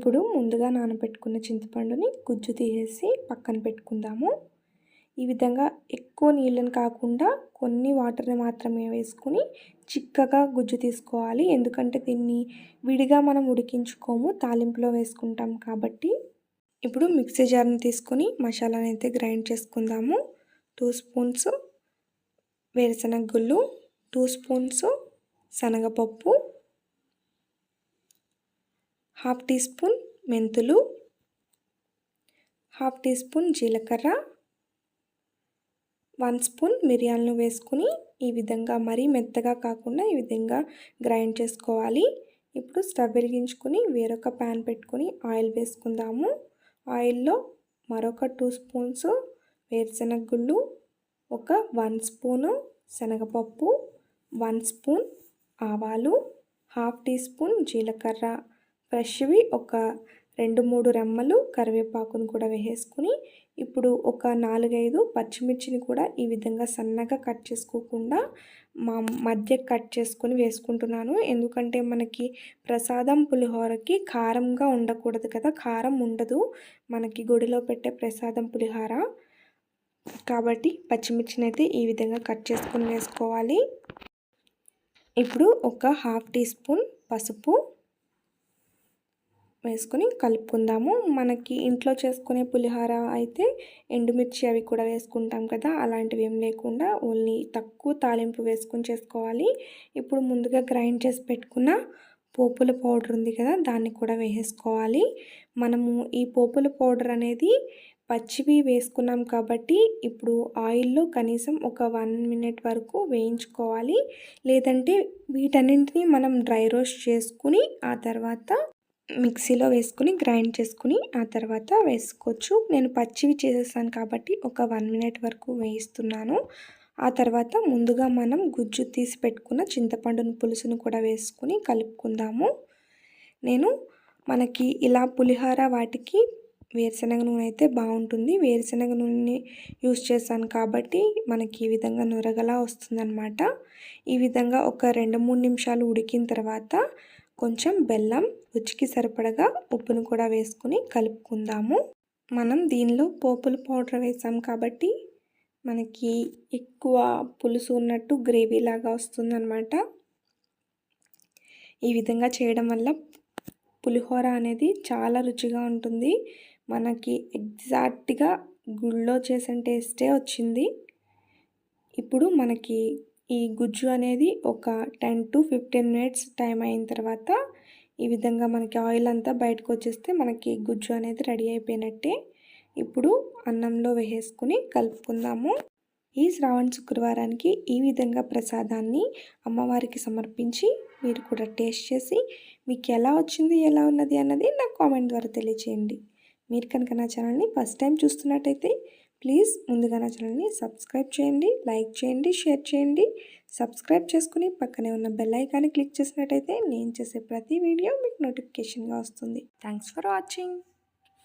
ఇప్పుడు ముందుగా నానబెట్టుకున్న చింతపండుని గుజ్జు తీసేసి పక్కన పెట్టుకుందాము. ఈ విధంగా ఎక్కువ నీళ్ళని కాకుండా కొన్ని వాటర్ని మాత్రమే వేసుకుని చిక్కగా గుజ్జు తీసుకోవాలి. ఎందుకంటే దీన్ని విడిగా మనం ఉడికించుకోము తాలింపులో వేసుకుంటాం కాబట్టి. ఇప్పుడు మిక్సీ జార్ని తీసుకొని మసాలాని అయితే గ్రైండ్ చేసుకుందాము. టూ స్పూన్స్ వేరుశనగ గుళ్ళు టూ స్పూన్స్ శనగపప్పు హాఫ్ టీ స్పూన్ మెంతులు హాఫ్ టీ స్పూన్ జీలకర్ర వన్ స్పూన్ మిరియాలను వేసుకుని ఈ విధంగా మరీ మెత్తగా కాకుండా ఈ విధంగా గ్రైండ్ చేసుకోవాలి. ఇప్పుడు స్టవ్ వెలిగించుకుని వేరొక ప్యాన్ పెట్టుకుని ఆయిల్ వేసుకుందాము. ఆయిల్లో మరొక టూ స్పూన్స్ వేరుశనగ గుళ్ళు ఒక వన్ స్పూను శనగపప్పు వన్ స్పూన్ ఆవాలు హాఫ్ టీ స్పూన్ జీలకర్ర ఫ్రెష్వి ఒక రెండు మూడు రెమ్మలు కరివేపాకును కూడా వేసేసుకుని ఇప్పుడు ఒక నాలుగైదు పచ్చిమిర్చిని కూడా ఈ విధంగా సన్నగా కట్ చేసుకోకుండా మా మధ్య కట్ చేసుకొని వేసుకుంటున్నాను. ఎందుకంటే మనకి ప్రసాదం పులిహోరకి కారంగా ఉండకూడదు కదా కారం ఉండదు. మనకి గుడిలో పెట్టే ప్రసాదం పులిహోర. కాబట్టి పచ్చిమిర్చిని అయితే ఈ విధంగా కట్ చేసుకొని వేసుకోవాలి. ఇప్పుడు ఒక హాఫ్ టీ స్పూన్ పసుపు వేసుకొని కలుపుకుందాము. మనకి ఇంట్లో చేసుకునే పులిహార అయితే ఎండుమిర్చి అవి కూడా వేసుకుంటాం కదా అలాంటివి ఏం లేకుండా ఓన్లీ తక్కువ తాలింపు వేసుకొని చేసుకోవాలి. ఇప్పుడు ముందుగా గ్రైండ్ చేసి పెట్టుకున్న పోపుల పౌడర్ ఉంది కదా దాన్ని కూడా వేసేసుకోవాలి. మనము ఈ పోపుల పౌడర్ అనేది పచ్చివి వేసుకున్నాం కాబట్టి ఇప్పుడు ఆయిల్లో కనీసం ఒక వన్ మినిట్ వరకు వేయించుకోవాలి. లేదంటే వీటన్నింటినీ మనం డ్రై రోస్ట్ చేసుకుని ఆ తర్వాత మిక్సీలో వేసుకుని గ్రైండ్ చేసుకుని ఆ తర్వాత వేసుకోవచ్చు. నేను పచ్చివి చేసేసాను కాబట్టి ఒక వన్ మినిట్ వరకు వేయిస్తున్నాను. ఆ తర్వాత ముందుగా మనం గుజ్జు తీసి పెట్టుకున్న చింతపండును పులుసును కూడా వేసుకుని కలుపుకుందాము. నేను మనకి ఇలా పులిహార వాటికి వేరుశనగ నూనె అయితే బాగుంటుంది. వేరుశనగ నూనెని యూస్ చేశాను కాబట్టి మనకి ఈ విధంగా నొరగలా వస్తుందన్నమాట. ఈ విధంగా ఒక రెండు మూడు నిమిషాలు ఉడికిన తర్వాత కొంచెం బెల్లం రుచికి సరిపడగా ఉప్పును కూడా వేసుకుని కలుపుకుందాము. మనం దీనిలో పోపుల పౌడర్ వేసాం కాబట్టి మనకి ఎక్కువ పులుసు ఉన్నట్టు గ్రేవీ లాగా వస్తుందన్నమాట. ఈ విధంగా చేయడం వల్ల పులిహోర అనేది చాలా రుచిగా ఉంటుంది. మనకి ఎగ్జాక్ట్గా గుళ్ళో చేసిన టేస్టే వచ్చింది. ఇప్పుడు మనకి ఈ గుజ్జు అనేది ఒక ten to fifteen minutes time అయిన తర్వాత ఈ విధంగా మనకి ఆయిల్ అంతా బయటకు వచ్చేస్తే మనకి గుజ్జు అనేది రెడీ అయిపోయినట్టే. ఇప్పుడు అన్నంలో వేసేసుకుని కలుపుకుందాము. ఈ శ్రావణ శుక్రవారానికి ఈ విధంగా ప్రసాదాన్ని అమ్మవారికి సమర్పించి మీరు కూడా టేస్ట్ చేసి మీకు ఎలా వచ్చింది ఎలా ఉన్నది అన్నది నాకు కామెంట్ ద్వారా తెలియచేయండి. మీరు కనుక నా ఛానల్ని ఫస్ట్ టైం చూస్తున్నట్టయితే ప్లీజ్ ముందుగా నా ఛానల్ని సబ్స్క్రైబ్ చేయండి లైక్ చేయండి షేర్ చేయండి. సబ్స్క్రైబ్ చేసుకుని పక్కనే ఉన్న బెల్ ఐకాన్ని క్లిక్ చేసినట్టయితే నేను చేసే ప్రతి వీడియో మీకు నోటిఫికేషన్గా వస్తుంది. Thanks for watching.